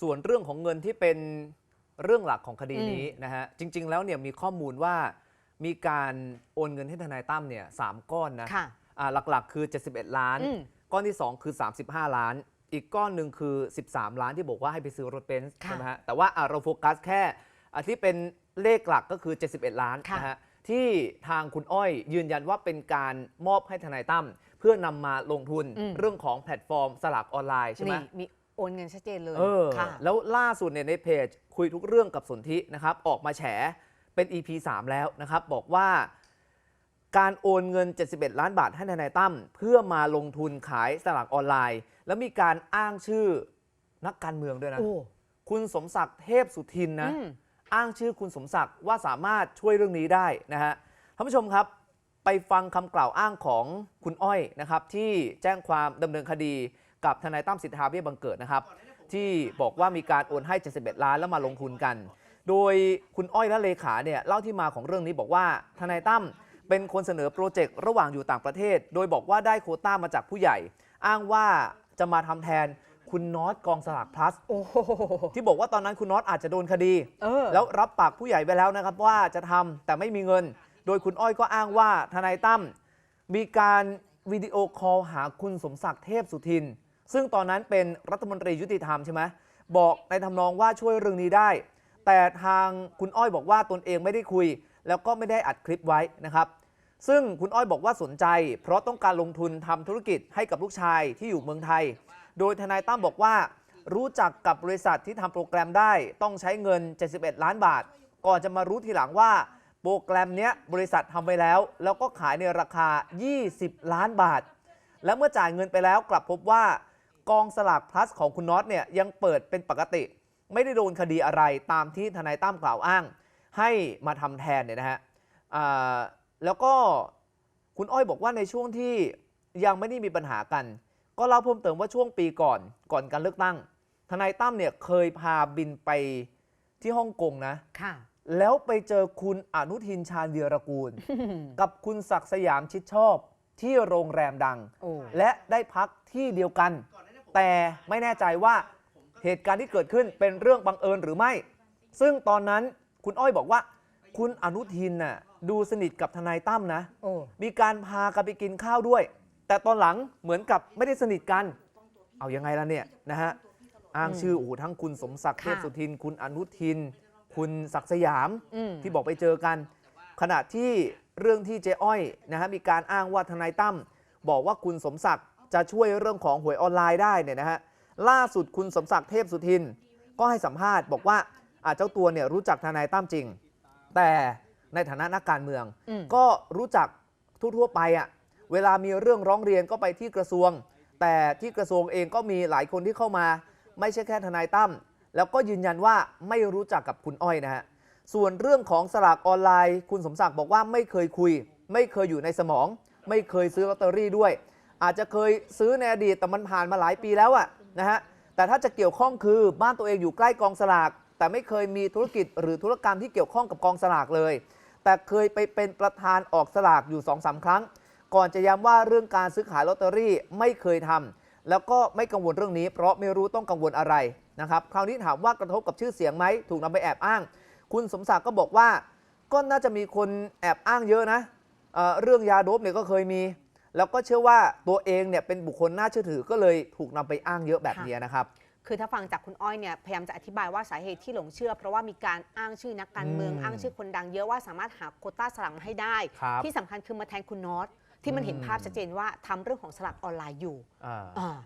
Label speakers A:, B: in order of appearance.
A: ส่วนเรื่องของเงินที่เป็นเรื่องหลักของคดีนี้นะฮะจริง ๆ แล้วเนี่ยมีข้อมูลว่ามีการโอนเงินให้ทนายตั้มเนี่ยสามก้อนนะ
B: ค่ะ
A: อ่าหลักๆ คือ 71 ล้าน
B: อืม
A: ก้อนที่ 2 คือ 35 ล้าน อีกก้อนหนึ่งคือ 13 ล้านที่บอกว่าให้ไปซื้อรถเบนซ์
B: ค่ะ
A: ใช่ไหมฮะแต่ว่าอะเราโฟกัสแค่อะที่เป็นเลขหลักก็คือ 71 ล้าน
B: ค่ะ
A: นะฮะที่ทางคุณอ้อยยืนยันว่าเป็นการมอบให้ทนายตั้มเพื่อนำมาลงทุน
B: อืม
A: เรื่องของแพลตฟอร์มสลากออนไลน์ใช่ไหม
B: นี่มี โอนเงินชัดเจนเลย
A: เออ
B: ค่ะ
A: แล้วล่าสุดเนี่ยในเพจคุยทุกเรื่องกับสนธินะครับ ออกมาแฉเป็น EP 3 แล้วนะครับ บอกว่าการโอนเงิน 71 ล้านบาทให้ทนายตั้มเพื่อมาลงทุนขายสลากออนไลน์ แล้วมีการอ้างชื่อนักการเมืองด้วยนะ
B: โอ้
A: คุณสมศักดิ์เทพสุทินนะ
B: อืม
A: อ้างชื่อคุณสมศักดิ์ว่าสามารถช่วยเรื่องนี้ได้นะฮะท่านผู้ชมครับ ไปฟังคำกล่าวอ้างของคุณอ้อยนะครับ ที่แจ้งความดำเนินคดี กับทนายตั้มสิทธาเบี้ยบังเกิดนะครับ ที่บอกว่ามีการโอนให้ 71 ล้านแล้วมาลงทุนกัน โดยคุณอ้อยและเลขาเนี่ยเล่าที่มาของเรื่องนี้บอกว่าทนายตั้มเป็นคนเสนอโปรเจกต์ระหว่างอยู่ต่างประเทศ โดยบอกว่าได้โควต้ามาจากผู้ใหญ่ อ้างว่าจะมาทำแทนคุณน็อตกองสลากพลัส
B: โอ้โห
A: ที่บอกว่าตอนนั้นคุณน็อตอาจจะโดนคดี
B: เออ
A: แล้วรับปากผู้ใหญ่ไปแล้วนะครับว่าจะทำแต่ไม่มีเงิน โดยคุณอ้อยก็อ้างว่าทนายตั้มมีการวิดีโอคอลหาคุณสมศักดิ์เทพสุทิน ซึ่งตอนนั้นเป็นรัฐมนตรียุติธรรมใช่ไหมบอกในทำนองว่าช่วยเรื่องนี้ได้ แต่ทางคุณอ้อยบอกว่าตนเองไม่ได้คุย แล้วก็ไม่ได้อัดคลิปไว้นะครับ ซึ่งคุณอ้อยบอกว่าสนใจ เพราะต้องการลงทุนทำธุรกิจให้กับลูกชายที่อยู่เมืองไทย โดยทนายตั้มบอกว่า รู้จักกับบริษัทที่ทำโปรแกรมได้ ต้องใช้เงิน 71 ล้านบาท ก่อนจะมารู้ทีหลังว่าโปรแกรมเนี้ยบริษัททำไปแล้ว แล้วก็ขายในราคา 20 ล้านบาท แล้วเมื่อจ่ายเงินไปแล้วกลับพบว่า กองสลากพลัสของคุณน็อตเนี่ยยังเปิดเป็นปกติ ไม่ได้โดนคดีอะไรตามที่ทนายตั้มกล่าวอ้าง ให้มาทำแทนเนี่ยนะฮะอ่าแล้วก็คุณอ้อยบอกว่าในช่วงที่ยังไม่ได้มีปัญหากัน ก็เล่าเพิ่มเติมว่าช่วงปีก่อนก่อนการเลือกตั้ง ทนายตั้มเนี่ยเคยพาบินไปที่ฮ่องกงนะ
B: ค่ะ
A: แล้วไปเจอคุณอนุทินชาญวีรกูล กับคุณศักดิ์สยามชิดชอบที่โรงแรมดัง
B: โอ้
A: และได้พักที่เดียวกัน แต่ไม่แน่ใจว่าเหตุการณ์ที่เกิดขึ้นเป็นเรื่องบังเอิญหรือไม่ ซึ่งตอนนั้นคุณอ้อยบอกว่า คุณอนุทินน่ะดูสนิทกับทนายตั้มนะ
B: โอ้
A: มีการพากันไปกินข้าวด้วย แต่ตอนหลังเหมือนกับไม่ได้สนิทกัน เอายังไงล่ะเนี่ยนะฮะ อ้างชื่อโอ้โหทั้งคุณสมศักดิ์เท
B: ค่ะ
A: พสุทิน คุณอนุทิน คุณศักดิ์สยาม
B: อืม
A: ที่บอกไปเจอกัน ขณะที่เรื่องที่เจ๊อ้อยนะฮะมีการอ้างว่าทนายตั้มบอกว่าคุณสมศักดิ์ จะช่วยเรื่องของหวยออนไลน์ได้เนี่ยนะฮะล่าสุดคุณสมศักดิ์เทพสุทิน ก็ให้สัมภาษณ์บอกว่าอาเจ้าตัวเนี่ยรู้จักทนายตั้มจริง แต่ในฐานะนักการเมือง
B: อืม
A: ก็รู้จักทั่วๆไปอะ่ะเวลามีเรื่องร้องเรียนก็ไปที่กระทรวง แต่ที่กระทรวงเองก็มีหลายคนที่เข้ามา ไม่ใช่แค่ทนายตั้มแล้วก็ยืนยันว่าไม่รู้จักกับคุณอ้อยนะฮะส่วนเรื่องของสลากออนไลน์ คุณสมศักดิ์บอกว่าไม่เคยคุย ไม่เคยอยู่ในสมอง ไม่เคยซื้อลอตเตอรี่ด้วย อาจจะเคยซื้อในอดีตแต่มันผ่านมาหลายปีแล้วอะนะฮะแต่ถ้าจะเกี่ยวข้องคือบ้านตัวเองอยู่ใกล้กองสลาก แต่ไม่เคยมีธุรกิจหรือธุรกรรมที่เกี่ยวข้องกับกองสลากเลย แต่เคยไปเป็นประธานออกสลากอยู่2อสาครั้ง ก่อนจะย้ำว่าเรื่องการซื้อขายลอตเตอรี่ไม่เคยทำแล้วก็ไม่กังวลเรื่องนี้ เพราะไม่รู้ต้องกังวลอะไรนะครับคราวนี้ถามว่ากระทบกับชื่อเสียงไหมถูกนำไปแอบอ้าง คุณสมศักดิ์ก็บอกว่าก็น่าจะมีคนแอบอ้างเยอะนะเเรื่องยาโดบเนี่ยก็เคยมี แล้วก็เชื่อว่าตัวเองเนี่ยเป็นบุคคลน่าเชื่อถือก็เลยถูกนำไปอ้างเยอะแบบนี้นะครับ
B: คือถ้าฟังจากคุณอ้อยเนี่ยพยายามจะอธิบายว่าสาเหตุที่หลงเชื่อ เพราะว่ามีการอ้างชื่อนักการเมือง
A: อืม
B: อ้างชื่อคนดังเยอะว่าสามารถหาโควต้าสลากมาให้ได้
A: ครับ
B: ที่สำคัญคือมาแทนคุณน็อตที่มันเห็น
A: อืม
B: ภาพชัดเจนว่าทำเรื่องของสลากออนไลน์อยู่
A: อ่า
B: อ่า